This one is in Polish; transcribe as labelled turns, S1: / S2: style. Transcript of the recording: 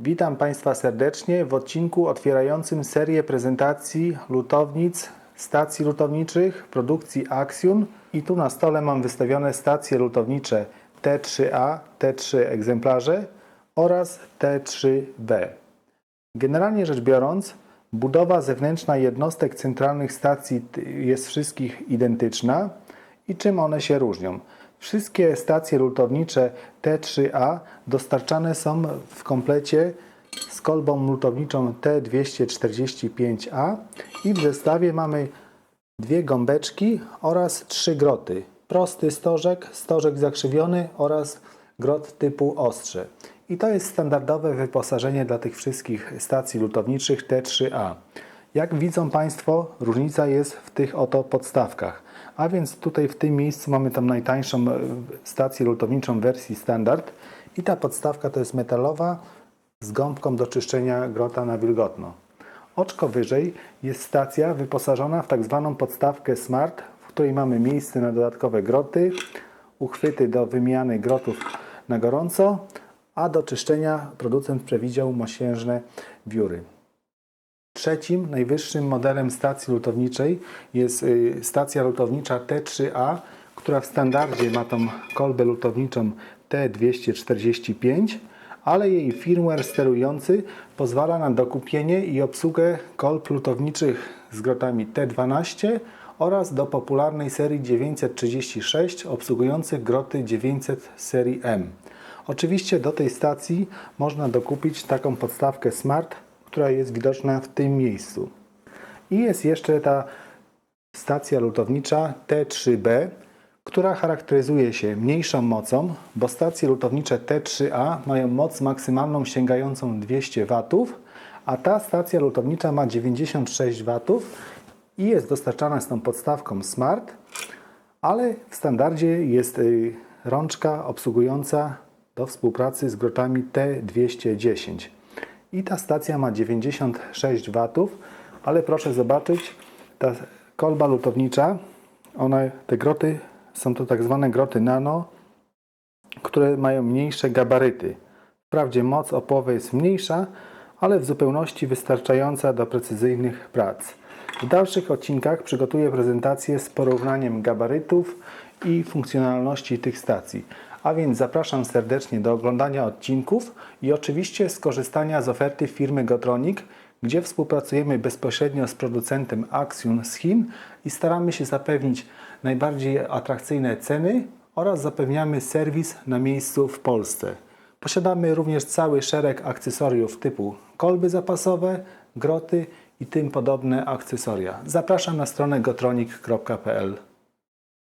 S1: Witam Państwa serdecznie w odcinku otwierającym serię prezentacji lutownic, stacji lutowniczych produkcji Axion. I tu na stole mam wystawione stacje lutownicze T3A, T3 egzemplarze oraz T3B. Generalnie rzecz biorąc, budowa zewnętrzna jednostek centralnych stacji jest wszystkich identyczna i czym one się różnią. Wszystkie stacje lutownicze T3A dostarczane są w komplecie z kolbą lutowniczą T245A i w zestawie mamy dwie gąbeczki oraz trzy groty. Prosty stożek, stożek zakrzywiony oraz grot typu ostrze. I to jest standardowe wyposażenie dla tych wszystkich stacji lutowniczych T3A. Jak widzą Państwo, różnica jest w tych oto podstawkach. A więc tutaj w tym miejscu mamy tą najtańszą e, stację lutowniczą wersji standard i ta podstawka to jest metalowa z gąbką do czyszczenia grota na wilgotno. Oczko wyżej jest stacja wyposażona w tak zwaną podstawkę Smart, w której mamy miejsce na dodatkowe groty, uchwyty do wymiany grotów na gorąco, a do czyszczenia producent przewidział mosiężne wióry. Trzecim, najwyższym modelem stacji lutowniczej jest y, stacja lutownicza T3A, która w standardzie ma tą kolbę lutowniczą T245, ale jej firmware sterujący pozwala na dokupienie i obsługę kolb lutowniczych z grotami T12 oraz do popularnej serii 936 obsługujących groty 900 serii M. Oczywiście do tej stacji można dokupić taką podstawkę Smart, która jest widoczna w tym miejscu. I jest jeszcze ta stacja lutownicza T3B, która charakteryzuje się mniejszą mocą, bo stacje lutownicze T3A mają moc maksymalną sięgającą 200 W, a ta stacja lutownicza ma 96 W i jest dostarczana z tą podstawką Smart, ale w standardzie jest y, rączka obsługująca do współpracy z grotami T210. I ta stacja ma 96 W, ale proszę zobaczyć, ta kolba lutownicza, one, te groty są to tak zwane groty nano, które mają mniejsze gabaryty. Wprawdzie moc opłowy jest mniejsza, ale w zupełności wystarczająca do precyzyjnych prac. W dalszych odcinkach przygotuję prezentację z porównaniem gabarytów i funkcjonalności tych stacji. A więc zapraszam serdecznie do oglądania odcinków i oczywiście skorzystania z oferty firmy Gotronic, gdzie współpracujemy bezpośrednio z producentem Axion z Chin i staramy się zapewnić najbardziej atrakcyjne ceny oraz zapewniamy serwis na miejscu w Polsce. Posiadamy również cały szereg akcesoriów typu kolby zapasowe, groty i tym podobne akcesoria. Zapraszam na stronę gotronic.pl.